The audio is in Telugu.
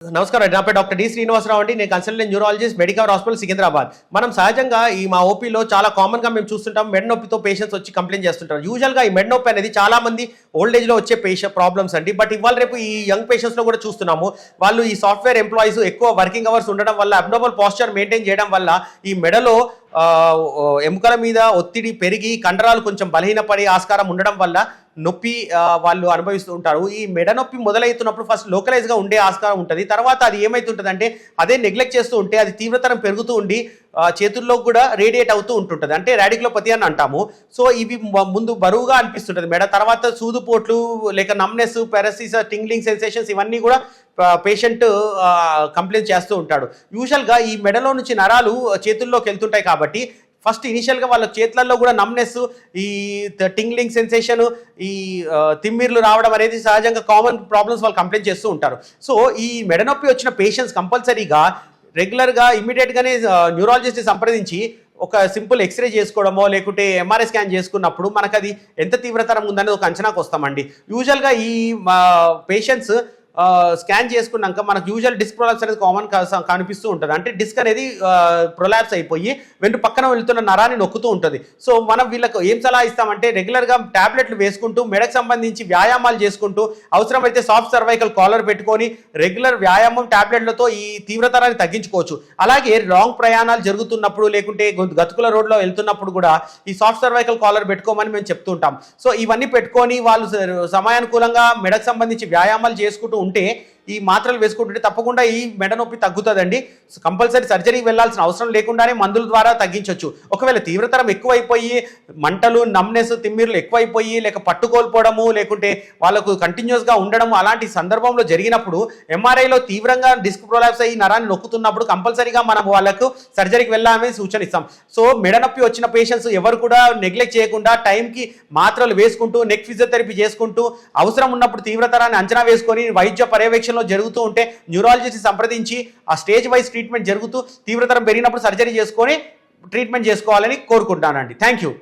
నమస్కారం నా పేరు డాక్టర్ డి శ్రీనివాసరావు అండి. నేను consultant neurologist medical hospital Secunderabad. మనం సహజంగా ఈ మా ఓపీలో చాలా కామన్గా మేము చూస్తుంటాం. మెడ నొప్పితో పేషెంట్స్ వచ్చి కంప్లైంట్ చేస్తుంటారు. యూజువల్గా ఈ మెడ నొప్పి అనేది చాలా మంది ఓల్డ్ ఏజ్లో వచ్చే పేషెంట్ ప్రాబ్లమ్స్ అండి. బట్ ఇవాళ రేపు ఈ యంగ్ పేషెంట్స్లో కూడా చూస్తున్నాము. వాళ్ళు ఈ సాఫ్ట్వేర్ ఎంప్లాయీస్ ఎక్కువ వర్కింగ్ అవర్స్ ఉండడం వల్ల అబ్నోబల్ పాస్చర్ మెయింటైన్ చేయడం వల్ల ఈ మెడలో ఎముకల మీద ఒత్తిడి పెరిగి కండరాలు కొంచెం బలహీనపడే ఆస్కారం ఉండడం వల్ల నొప్పి వాళ్ళు అనుభవిస్తూ ఉంటారు. ఈ మెడ నొప్పి మొదలవుతున్నప్పుడు ఫస్ట్ లోకలైజ్గా ఉండే ఆస్కారం ఉంటుంది. తర్వాత అది ఏమైతుంటుంది అంటే అదే నెగ్లెక్ట్ చేస్తూ ఉంటే అది తీవ్రతరం పెరుగుతూ ఉండి చేతుల్లో కూడా రేడియేట్ అవుతూ ఉంటుంటుంది. అంటే రాడిక్లోపతి అని అంటాము. సో ఇవి ముందు బరువుగా అనిపిస్తుంటుంది. మెడ తర్వాత సూదుపోట్లు లేక నమ్నెస్ పెరసిస్ టింగ్లింగ్ సెన్సేషన్స్ ఇవన్నీ కూడా పేషెంట్ కంప్లైంట్ చేస్తూ ఉంటాడు. యూజువల్గా ఈ మెడలో నుంచి నరాలు చేతుల్లోకి వెళ్తుంటాయి కాబట్టి ఫస్ట్ ఇనిషియల్గా వాళ్ళ చేతులలో కూడా నమ్నెస్ ఈ టింగ్లింగ్ సెన్సేషన్ ఈ తిమ్మిర్లు రావడం అనేది సహజంగా కామన్ ప్రాబ్లమ్స్ వాళ్ళు కంప్లైంట్ చేస్తూ ఉంటారు. సో ఈ మెడనొప్పి వచ్చిన పేషెంట్స్ కంపల్సరీగా రెగ్యులర్గా ఇమీడియట్గానే న్యూరాలజిస్ట్ని సంప్రదించి ఒక సింపుల్ ఎక్స్రే చేసుకోవడమో లేకుంటే ఎంఆర్ఐ స్కాన్ చేసుకున్నప్పుడు మనకు అది ఎంత తీవ్రతరం ఉందనేది ఒక అంచనాకు వస్తామండి. యూజువల్గా ఈ పేషెంట్స్ స్కాన్ చేసుకున్నాక మనకు యూజువల్ డిస్క్ ప్రొలాప్స్ అనేది కామన్ కనిపిస్తూ ఉంటుంది. అంటే డిస్క్ అనేది ప్రొలాప్స్ అయిపోయి వెంటు పక్కన వెళ్తున్న నరాన్ని నొక్కుతూ ఉంటుంది. సో మనం వీళ్ళకు ఏం సలహా ఇస్తామంటే రెగ్యులర్గా టాబ్లెట్లు వేసుకుంటూ మెడకు సంబంధించి వ్యాయామాలు చేసుకుంటూ అవసరమైతే సాఫ్ట్ సర్వైకల్ కాలర్ పెట్టుకొని రెగ్యులర్ వ్యాయామం టాబ్లెట్లతో ఈ తీవ్రతరాన్ని తగ్గించుకోవచ్చు. అలాగే లాంగ్ ప్రయాణాలు జరుగుతున్నప్పుడు లేకుంటే గతుకుల రోడ్లో వెళ్తున్నప్పుడు కూడా ఈ సాఫ్ట్ సర్వైకల్ కాలర్ పెట్టుకోమని మేము చెప్తుంటాం సో ఇవన్నీ పెట్టుకొని వాళ్ళు సమయానుకూలంగా మెడకు సంబంధించి వ్యాయామాలు చేసుకుంటూ ఉంటే ఈ మాత్రలు వేసుకుంటుంటే తప్పకుండా ఈ మెడ నొప్పి తగ్గుతుందండి. కంపల్సరీ సర్జరీకి వెళ్ళాల్సిన అవసరం లేకుండానే మందుల ద్వారా తగ్గించవచ్చు ఒకవేళ తీవ్రతరం ఎక్కువైపోయి మంటలు నమ్నెస్ తిమ్మిర్లు ఎక్కువైపోయి లేక పట్టుకోల్పోవడము లేకుంటే వాళ్ళకు కంటిన్యూస్గా ఉండడము అలాంటి సందర్భంలో జరిగినప్పుడు ఎంఆర్ఐలో తీవ్రంగా డిస్క్ ప్రొలాప్స్ అయ్యి నరాన్ని నొక్కుతున్నప్పుడు కంపల్సరీగా మనం వాళ్ళకు సర్జరీకి వెళ్ళామని సూచన ఇస్తాం సో మెడ నొప్పి వచ్చిన పేషెంట్స్ ఎవరు కూడా నెగ్లెక్ట్ చేయకుండా టైంకి మాత్రలు వేసుకుంటూ నెక్ ఫిజియోథెరపీ చేసుకుంటూ అవసరం ఉన్నప్పుడు తీవ్రతరాన్ని అంచనా వేసుకొని వైద్య పర్యవేక్షణలో జరుగుతూ ఉంటే న్యూరాలజిస్ట్ని సంప్రదించి ఆ స్టేజ్ వైజ్ ట్రీట్మెంట్ జరుగుతూ తీవ్రతరం పెరిగినప్పుడు సర్జరీ చేసుకొని ట్రీట్మెంట్ చేసుకోవాలని కోరుకుంటానండి థ్యాంక్ యూ.